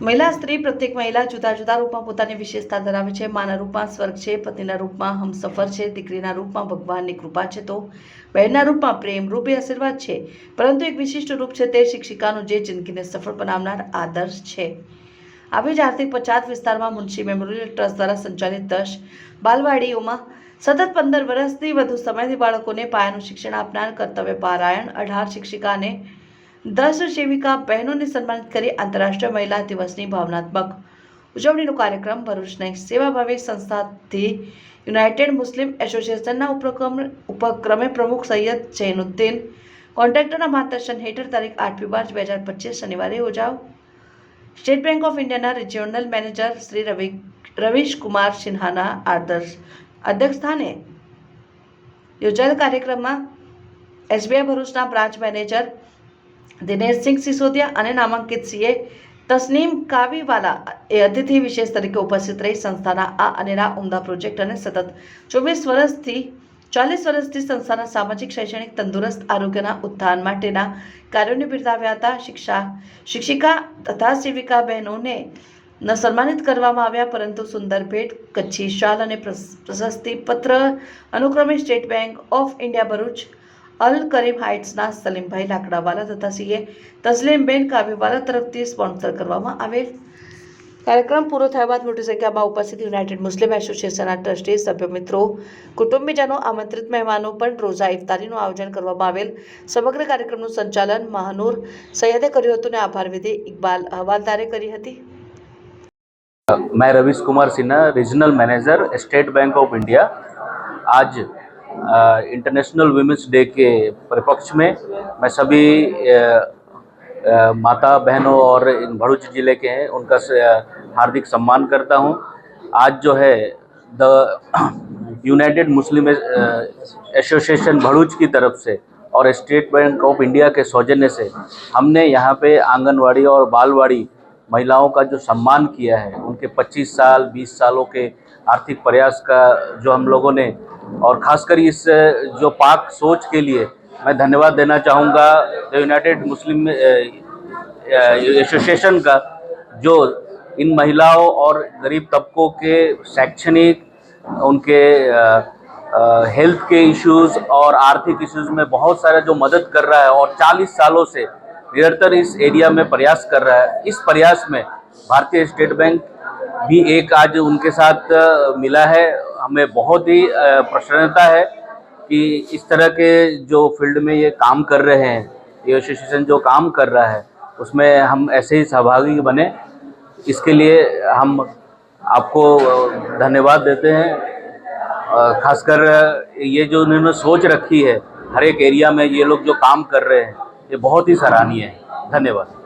મહિલા, સ્ત્રી, પ્રત્યેક મહિલા જુદા જુદા રૂપમાં પોતાની વિશેષતા ધરાવે છે. માના રૂપમાં સ્વર્ગ છે, પતિના રૂપમાં હમસફર છે, દીકરીના રૂપમાં ભગવાનની કૃપા છે તો બહેનના રૂપમાં પ્રેમ, રૂપે આશીર્વાદ છે. પરંતુ એક વિશિષ્ટ રૂપ છે તે શિક્ષિકાનું જે જિંદગીને સફળ બનાવનાર આદર્શ છે. આવી જ આર્થિક પછાત વિસ્તારમાં મુનશી મેમોરિયલ ટ્રસ્ટ દ્વારા સંચાલિત દસ બાલવાડીઓમાં સતત પંદર વર્ષથી વધુ સમયથી બાળકોને પાયાનું શિક્ષણ આપનાર કર્તવ્ય પારાયણ અઢાર શિક્ષિકાને દસ સેવિકા બહેનોને સન્માનિત કરી આંતરરાષ્ટ્રીય મહિલા દિવસની ભાવનાત્મક ઉજવણીનો કાર્યક્રમ ભરૂચની સેવાભાવી સંસ્થાથી યુનાઇટેડ મુસ્લિમ એસોસિએશનના ઉપક્રમ, ઉપક્રમે પ્રમુખ સૈયદ જૈનુદ્દીન. કોન્ટ્રાક્ટરના માર્ગદર્શન હેઠળ તારીખ આઠમી માર્ચ બે હજાર પચીસ શનિવારે યોજાવ. સ્ટેટ બેંક ઓફ ઇન્ડિયાના રિજિયોનલ મેનેજર શ્રી રવિ, રવીશ કુમાર સિન્હાના આદર્શ અધ્યક્ષસ્થાને યોજાયેલ કાર્યક્રમમાં એસબીઆઈ ભરૂચના બ્રાન્ચ મેનેજર દિનેશસિંહ સિસોદિયા અને નામાંકિત સીએ તસનીમ કાવીવાલા એ અતિથિ વિશેષ તરીકે ઉપસ્થિત રહી સંસ્થાના આ અનેરા ઉમદા પ્રોજેક્ટ અને સતત ચોવીસ વર્ષથી ચાલીસ વર્ષથી સંસ્થાના સામાજિક શૈક્ષણિક તંદુરસ્ત આરોગ્યના ઉત્થાન માટેના કાર્યોને બિરદાવ્યા હતા. શિક્ષા, શિક્ષિકા તથા સેવિકા બહેનોને ન સન્માનિત કરવામાં આવ્યા, પરંતુ સુંદર ભેટ, કચ્છી શાલ અને પ્રશસ્તિ પત્ર અનુક્રમે state bank of India Bharuch Al Karim હાઇટ્સના સલીમભાઈ Lakdawala તથા સીએ તસલીમબેન કાબીવાલા તરફથી સ્પોન્સર કરવામાં આવેલ. કાર્યક્રમ પૂરો થયા બાદ મોટી સંખ્યામાં ઉપસ્થિત યુનાઇટેડ મુસ્લિમ એસોસિએશનના ટ્રસ્ટી સભ્ય મિત્રો, કુટુંબીજનો આમંત્રિત મહેમાનો પણ રોઝા ઇફતારીનું આયોજન કરવામાં આવેલ. સમગ્ર કાર્યક્રમનું સંચાલન મહાનૂર સૈયદે કર્યું હતું અને આભાર વિધિ ઇકબાલ હવાલદારે કરી હતી. મેં Ravish Kumar Sinha, regional manager, state bank of India. આજ इंटरनेशनल वुमेंस डे के परिपक्ष में मैं सभी माता बहनों और इन भरूच ज़िले के हैं, उनका हार्दिक सम्मान करता हूँ। आज जो है, the United Muslim Association Bharuch की तरफ़ से और स्टेट बैंक ऑफ़ इंडिया के सौजन्य से हमने यहाँ पे आंगनवाड़ी और बालवाड़ी महिलाओं का जो सम्मान किया है, उनके 25 साल 20 सालों के आर्थिक प्रयास का जो हम लोगों ने और खासकर इस जो पाक सोच के लिए मैं धन्यवाद देना चाहूँगा द यूनाइटेड मुस्लिम एसोसिएशन का, जो इन महिलाओं और गरीब तबकों के शैक्षणिक, उनके हेल्थ के इश्यूज़ और आर्थिक इश्यूज़ में बहुत सारा जो मदद कर रहा है और 40 सालों से निरंतर इस एरिया में प्रयास कर रहा है। इस प्रयास में भारतीय स्टेट बैंक भी एक आज उनके साथ मिला है। हमें बहुत ही प्रसन्नता है कि इस तरह के जो फ़ील्ड में ये काम कर रहे हैं, ये एसोसिएशन जो काम कर रहा है, उसमें हम ऐसे ही सहभागी बने। इसके लिए हम आपको धन्यवाद देते हैं। खासकर ये जो उन्होंने सोच रखी है, हर एक एरिया में ये लोग जो काम कर रहे हैं, ये बहुत ही सराहनीय है। धन्यवाद।